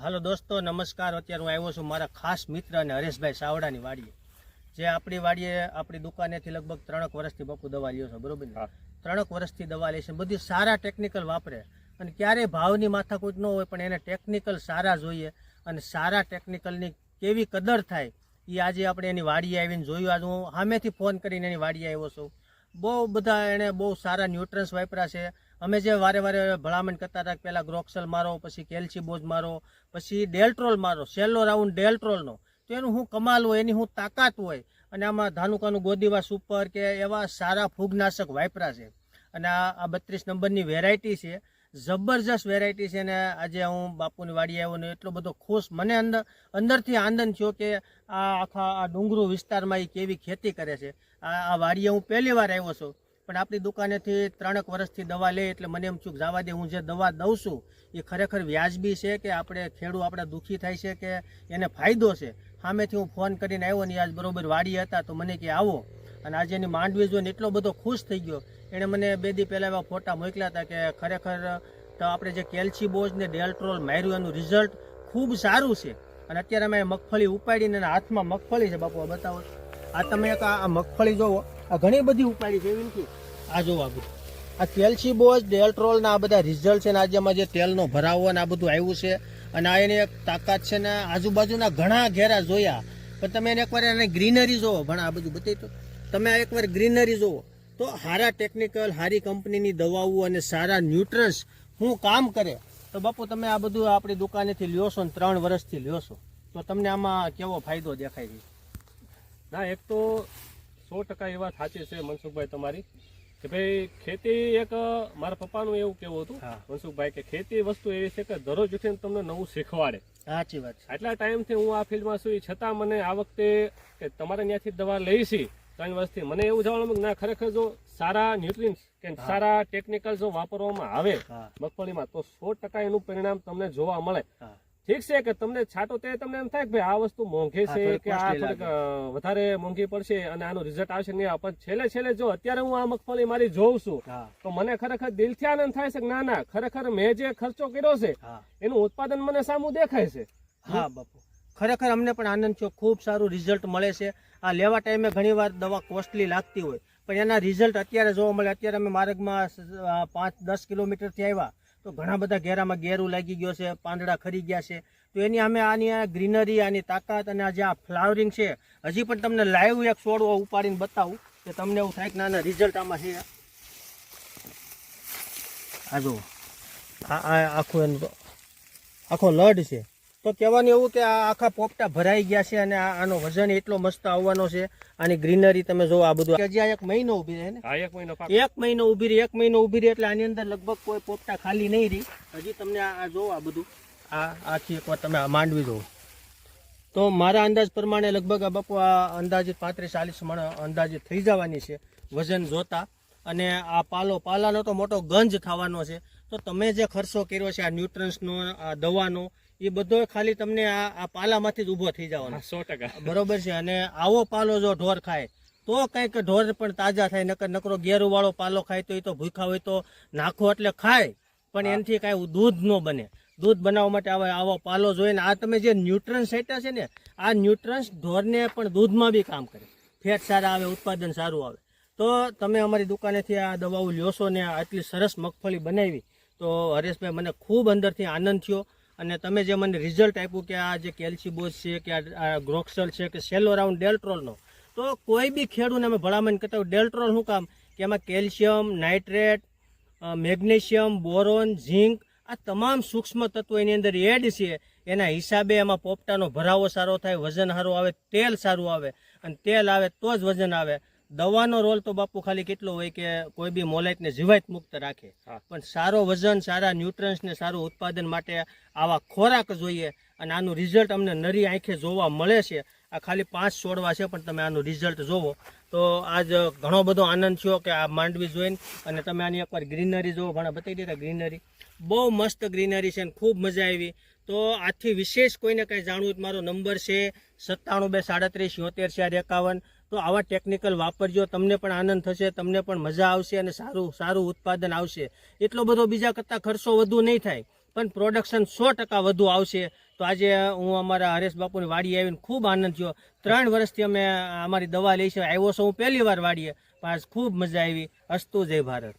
હાલો દોસ્તો નમસ્કાર. અત્યારે હું આવ્યો છું મારા ખાસ મિત્ર અને હરેશભાઈ સાવડાની વાડીએ. જે આપણી વાડીએ આપણી દુકાનેથી લગભગ ત્રણેક વર્ષથી બપુ દવા લ્યો છો બરોબર ને. ત્રણેક વર્ષથી દવા લે છે બધી સારા ટેકનિકલ વાપરે. અને ક્યારેય ભાવની માથાકૂટ ન હોય પણ એને ટેકનિકલ સારા જોઈએ અને સારા ટેકનિકલની કેવી કદર થાય એ આજે આપણે એની વાડીએ આવીને જોયું. આજે હું સામેથી ફોન કરીને એની વાડીએ આવ્યો છું. બહુ બધા એણે બહુ સારા ન્યુટ્રન્સ વાપરા છે. અમે જે વારે વારે ભલામણ કરતા હતા પહેલાં ગ્રોક્સલ મારો, પછી કેલ્સી બોઝ મારો, પછી ડેલ્ટ્રોલ મારો, છેલ્લો રાઉન્ડ ડેલ્ટ્રોલનો. તો એનું હું કમાલ હોય, એની હું તાકાત હોય. અને આમાં ધાનુકાનું ગોદીવા સુપર કે એવા સારા ફૂગનાશક વાપરા છે. અને આ બત્રીસ નંબરની વેરાયટી છે. જબરજસ્ત વેરાયટી છે ને આજે હું બાપુની વાડી આવ્યો ને એટલો બધો ખુશ, મને અંદર અંદરથી આનંદ થયો કે આ આખા આ ડુંગરું વિસ્તારમાં એ કેવી ખેતી કરે છે. આ આ વાડીએ હું પહેલી વાર આવ્યો છું. પણ આપણી દુકાનેથી ત્રણેક વર્ષથી દવા લે એટલે મને એમ ચૂક જવા દે, હું જે દવા દઉં છું, એ ખરેખર વ્યાજબી છે કે આપણે ખેડૂત આપણે દુઃખી થાય છે કે એને ફાયદો છે? સામેથી હું ફોન કરીને આવ્યો ને આજ બરોબર વાડી હતા તો મને કે આવો. અને આજે એની માંડવી જોઈને એટલો બધો ખુશ થઈ ગયો. એણે મને બે દી પહેલાં એવા ફોટા મોકલ્યા હતા કે ખરેખર તો આપણે જે કેલ્સી બોઝ ને ડેલ્ટ્રોલ માર્યું એનું રિઝલ્ટ ખૂબ સારું છે. અને અત્યારે અમે મગફળી ઉપાડીને એના હાથમાં મગફળી છે બાપુ બતાવો. આ તમે એક આ મગફળી જોવો. આ ઘણી બધી ઉપાડી છે એવી નથી. આ જોવો આ બધું આ કેલ્સી બોઝ ડેલ્ટ્રોલ ના આ બધા રિઝલ્ટ છે ને આજે જે તેલનો ભરાવો ને આ બધું આવ્યું છે. અને આ એની એક તાકાત છે ને આજુબાજુના ઘણા ઘેરા જોયા. પણ તમે એને એકવાર એને ગ્રીનરી જોવો ભણા, આ બધું બતાવી તો. તમે એકવાર ગ્રીનરી જોવો તો સારા ટેકનિકલ સારી કંપનીની દવાઓ અને સારા ન્યુટ્રન્સ હું કામ કરે. તો બાપુ, તમે આ બધું આપણી દુકાનેથી લ્યો છો ને ત્રણ વર્ષથી લ્યો છો. તો તમને આમાં કેવો ફાયદો દેખાય છે? ના, એક તો સો ટકા એ વાત સાચી છે મનસુખભાઈ તમારી. કે ભાઈ ખેતી એક મારા પપ્પાનું એવું કેવું હતું મનસુખભાઈ કે ખેતી વસ્તુ એવી છે કે દરરોજ ઉઠીને તમને નવું શીખવાડે. સાચી વાત આટલા ટાઈમથી હું આ ફિલ્ડમાં છું છતાં મને આ વખતે કે તમારે ત્યાંથી દવા લઈ છી ત્રણ વર્ષથી મને એવું જાણવા કે ના ખરેખર જો સારા ન્યુટ્રિયન્સ કે સારા ટેકનિકલ જો વાપરવામાં આવે મગફળીમાં તો સો ટકા એનું પરિણામ તમને જોવા મળે. ઠીક છે કે તમને છાંટો તે તમને એમ થાય કે ભાઈ આ વસ્તુ મોંઘી છે કે આ થોડીક વધારે મોંઘી પડશે અને આનું રિઝલ્ટ આવશે નહીં. પણ છેલ્લે છેલ્લે જો અત્યારે હું આ મગફળી મારી જોઉં છું તો મને ખરેખર દિલથી આનંદ થાય છે કે ના ના ખરેખર મેં જે ખર્ચો કર્યો છે એનું ઉત્પાદન મને સામું દેખાય છે. હા બાપુ. ખરેખર અમને પણ આનંદ થયો. ખૂબ સારું રિઝલ્ટ મળે છે. આ લેવા ટાઈમે ઘણીવાર દવા કોસ્ટલી લાગતી હોય. પણ એના રિઝલ્ટ અત્યારે જોવા મળે અત્યારે અમે માર્ગમાં પાંચ દસ કિલોમીટરથી આવ્યા. તો ઘણા બધા ઘેરામાં ગેરું લાગી ગયો છે, પાંદડા ખરી ગયા છે. તો એની અમે આની આ ગ્રીનરી, આની તાકાત અને આ જે આ ફ્લાવરિંગ છે, હજી પણ તમને લાઈવ એક છોડવો ઉપાડીને બતાવું કે તમને એવું થાય કે ના ના રિઝલ્ટ આમાં છે. આ આ આ આખું એનું આખો લડ છે. તો કહેવાનું એવું કે આ આખા પોપટા ભરાઈ ગયા છે અને આ- આનો વજન એટલો મસ્ત આવવાનો છે. આની ગ્રીનરી તમે જો આ બધું હજી એક મહિનો ઊભી રહે ને? એક મહિનો એક મહિનો ઊભી રહી એક મહિનો ઊભી રહી એટલે આની અંદર લગભગ કોઈ પોપટા ખાલી નહીં રહી. હજી તમને આ જો આ બધું. આ આખી એકવાર તમે આ માંડવી જોવો તો મારા અંદાજ પ્રમાણે લગભગ આ બાપુ આ અંદાજિત પાંત્રીસ ચાલીસ મણ અંદાજિત થઈ જવાની છે વજન જોતા. અને આ પાલો પાલાનો તો મોટો ગંજ થવાનો છે. તો તમે જે ખર્ચો કર્યો છે આ ન્યુટ્રન્સનો આ દવાનો એ બધો ખાલી તમને આ આ પાલામાંથી જ ઊભો થઈ જવાનો. સો ટકા. બરોબર છે. અને આવો પાલો જો ઢોર ખાય તો કંઈક ઢોર પણ તાજા થાય. નકર નકરો ગેરું વાળો પાલો ખાય તો એ તો ભૂખા હોય તો નાખો એટલે ખાય. પણ એનાથી કાંઈ દૂધ ન બને. દૂધ બનાવવા માટે આવે આવો પાલો જોઈને આ તમે જે ન્યુટ્રન્સ આપ્યા છે ને આ ન્યુટ્રન્સ ઢોરને પણ દૂધમાં બી કામ કરે. ફેટ સારા આવે ઉત્પાદન સારું આવે. તો તમે અમારી દુકાનેથી આ દવાઓ લ્યો છો ને આટલી સરસ મગફળી બનાવી. તો હરેશભાઈ મને ખૂબ અંદરથી આનંદ થયો. અને તમે જે મને રિઝલ્ટ આપ્યું કે આ જે કેલ્સીબોઝ છે, કે આ- ગ્રોક્સલ છે, કે સેલો રાઉન્ડ ડેલ્ટ્રોલનો તો કોઈ બી ખેડૂતને અમે ભલામણ કરતા હોય ડેલ્ટ્રોલ શું કામ? કે એમાં calcium nitrate magnesium boron zinc આ તમામ સૂક્ષ્મ તત્વો એની અંદર એડ છે. એના હિસાબે એમાં પોપટાનો ભરાવો સારો થાય, વજન સારું આવે, તેલ સારું આવે, અને તેલ આવે તો જ વજન આવે. દવાનો રોલ તો બાપુ ખાલી કેટલો હોય કે કોઈ બી મોલાઇટને જીવાત મુક્ત રાખે. પણ સારો વજન સારા ન્યુટ્રન્સ ને સારું ઉત્પાદન માટે આવા ખોરાક જોઈએ અને આનું રિઝલ્ટ અમને નરી આંખે જોવા મળે છે. આ ખાલી પાંચ છોડવા છે પણ તમે આનું રિઝલ્ટ જોવો. તો આજ ઘણો બધો આનંદ થયો કે આ માંડવી જોઈને અને તમે આની એકવાર ગ્રીનરી જોવો. ઘણા બતાવી દીધા ગ્રીનરી બહુ મસ્ત ગ્રીનરી છે અને ખૂબ મજા આવી. તો આથી વિશેષ કોઈને કંઈ જાણવું મારો નંબર છે સત્તાણું બે સાડત્રીસ છોતેર ચાર એકાવન તો આવા ટેકનિકલ વાપરજો, તમને પણ આનંદ થશે, તમને પણ મજા આવશે અને સારું સારું ઉત્પાદન આવશે. એટલો બધો બીજા કરતાં ખર્ચો વધુ નહીં થાય, પણ પ્રોડક્શન સો ટકા વધુ આવશે. તો આજે હું અમારા હરેશ બાપુની વાડીએ આવીને ખૂબ આનંદ થયો. ત્રણ વર્ષથી અમે અમારી દવા લઈ છે, આવ્યો છું. હું પહેલી વાર વાડીએ, પણ ખૂબ મજા આવી. અસ્તુ જય ભારત.